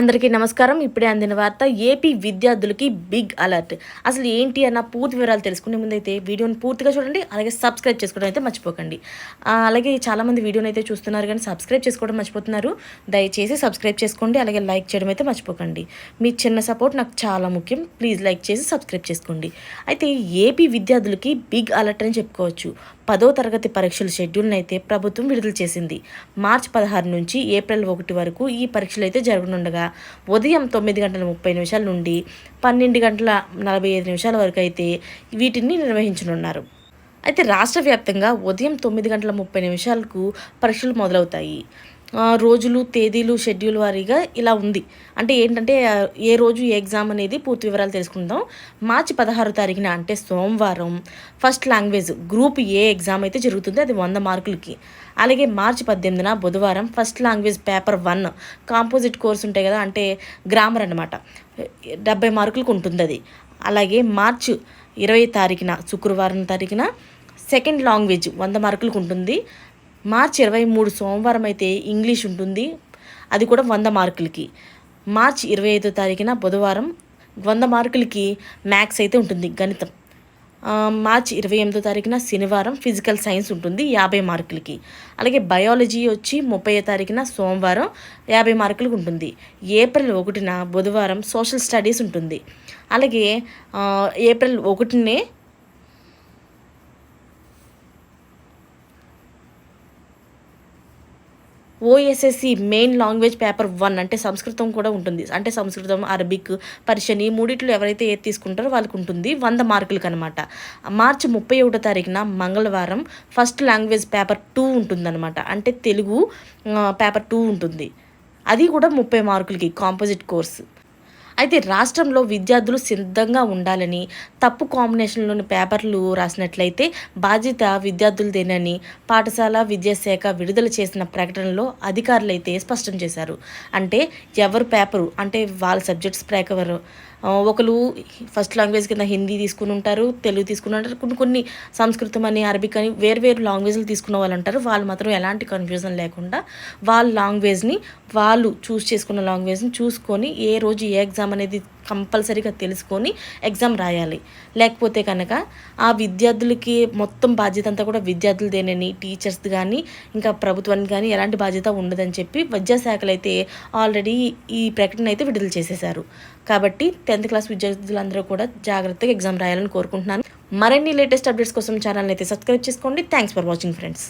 అందరికీ నమస్కారం. ఇప్పుడే అందిన వార్త ఏపీ విద్యార్థులకి బిగ్ అలర్ట్. అసలు ఏంటి అన్న పూర్తి వివరాలు తెలుసుకునే ముందైతే వీడియోని పూర్తిగా చూడండి అలాగే సబ్స్క్రైబ్ చేసుకోవడం అయితే మర్చిపోకండి. అలాగే చాలామంది వీడియోని అయితే చూస్తున్నారు కానీ సబ్స్క్రైబ్ చేసుకోవడం మర్చిపోతున్నారు. దయచేసి సబ్స్క్రైబ్ చేసుకోండి అలాగే లైక్ చేయడం అయితే మర్చిపోకండి. మీ చిన్న సపోర్ట్ నాకు చాలా ముఖ్యం. ప్లీజ్ లైక్ చేసి సబ్స్క్రైబ్ చేసుకోండి. అయితే ఏపీ విద్యార్థులకి బిగ్ అలర్ట్ అని చెప్పుకోవచ్చు. పదో తరగతి పరీక్షల షెడ్యూల్ను అయితే ప్రభుత్వం విడుదల చేసింది. మార్చి పదహారు నుంచి ఏప్రిల్ ఒకటి వరకు ఈ పరీక్షలు అయితే జరగనుండగా ఉదయం తొమ్మిది గంటల ముప్పై నిమిషాల నుండి పన్నెండు గంటల నలభై ఐదు నిమిషాల వరకు అయితే వీటిని నిర్వహించనున్నారు. అయితే రాష్ట్ర వ్యాప్తంగా ఉదయం తొమ్మిది గంటల ముప్పై నిమిషాలకు పరీక్షలు మొదలవుతాయి. రోజులు తేదీలు షెడ్యూల్ వారీగా ఇలా ఉంది. అంటే ఏంటంటే ఏ రోజు ఏ ఎగ్జామ్ అనేది పూర్తి వివరాలు తెలుసుకుందాం. మార్చి పదహారు తారీఖున అంటే సోమవారం first language group A exam అయితే జరుగుతుంది అది వంద మార్కులకి. అలాగే మార్చి పద్దెనిమిదిన బుధవారం first language paper one composite course ఉంటాయి కదా అంటే గ్రామర్ అనమాట డెబ్బై మార్కులకు ఉంటుంది అది. అలాగే మార్చి ఇరవై తారీఖున శుక్రవారం తారీఖున సెకండ్ లాంగ్వేజ్ వంద మార్కులకు ఉంటుంది. మార్చి ఇరవై మూడు సోమవారం అయితే ఇంగ్లీష్ ఉంటుంది. అది కూడా వంద మార్కులకి. మార్చి ఇరవై ఐదో తారీఖున బుధవారం వంద మార్కులకి మ్యాథ్స్ అయితే ఉంటుంది గణితం. మార్చ్ మార్చి ఇరవై ఎనిమిదో తారీఖున శనివారం ఫిజికల్ సైన్స్ ఉంటుంది యాభై మార్కులకి. అలాగే బయాలజీ వచ్చి ముప్పై తారీఖున సోమవారం యాభై మార్కులకు ఉంటుంది. ఏప్రిల్ ఒకటిన బుధవారం సోషల్ స్టడీస్ ఉంటుంది. అలాగే April ఒకటినే OSSC main language paper one అంటే సంస్కృతం కూడా ఉంటుంది. అంటే సంస్కృతం అరబిక్ పర్షియన్ ఈ మూడిట్లో ఎవరైతే ఏది తీసుకుంటారో వాళ్ళకి ఉంటుంది. వంద మార్కులకు అనమాట మార్చి ముప్పై ఒకటో తారీఖున మంగళవారం ఫస్ట్ లాంగ్వేజ్ పేపర్ టూ ఉంటుందన్నమాట. అంటే తెలుగు పేపర్ టూ ఉంటుంది. అది కూడా ముప్పై మార్కులకి కాంపోజిట్ కోర్సు. అయితే రాష్ట్రంలో విద్యార్థులు సిద్ధంగా ఉండాలని తప్పు కాంబినేషన్లోని పేపర్లు రాసినట్లయితే బాధ్యత విద్యార్థులదేనని పాఠశాల విద్యాశాఖ విడుదల చేసిన ప్రకటనలో అధికారులు అయితే స్పష్టం చేశారు. అంటే ఎవరు పేపరు? అంటే వాళ్ళ సబ్జెక్ట్స్ ప్రకారం. ఒకరు ఫస్ట్ లాంగ్వేజ్ కింద హిందీ తీసుకుని ఉంటారు తెలుగు తీసుకుని ఉంటారు కొన్ని కొన్ని సంస్కృతం అని అరబిక్ అని వేరు వేరు లాంగ్వేజ్లు తీసుకున్న వాళ్ళు ఉంటారు వాళ్ళు మాత్రం ఎలాంటి కన్ఫ్యూజన్ లేకుండా వాళ్ళ లాంగ్వేజ్ని వాళ్ళు చూస్ చేసుకున్న లాంగ్వేజ్ని చూసుకొని ఏ రోజు ఏ ఎగ్జామ్ అనేది కంపల్సరీగా తెలుసుకొని ఎగ్జామ్ రాయాలి. లేకపోతే కనుక ఆ విద్యార్థులకి మొత్తం బాధ్యత అంతా కూడా విద్యార్థులదేనని టీచర్స్ కానీ ఇంకా ప్రభుత్వానికి కానీ ఎలాంటి బాధ్యత ఉండదని చెప్పి విద్యాశాఖలు అయితే ఆల్రెడీ ఈ ప్రకటన అయితే విడుదల చేసేశారు. కాబట్టి టెన్త్ క్లాస్ విద్యార్థులందరూ కూడా జాగ్రత్తగా ఎగ్జామ్ రాయాలని కోరుకుంటున్నాను. మరిన్ని లేటెస్ట్ అప్డేట్స్ కోసం ఛానల్ అయితే సబ్స్క్రైబ్ చేసుకోండి. Thanks for watching friends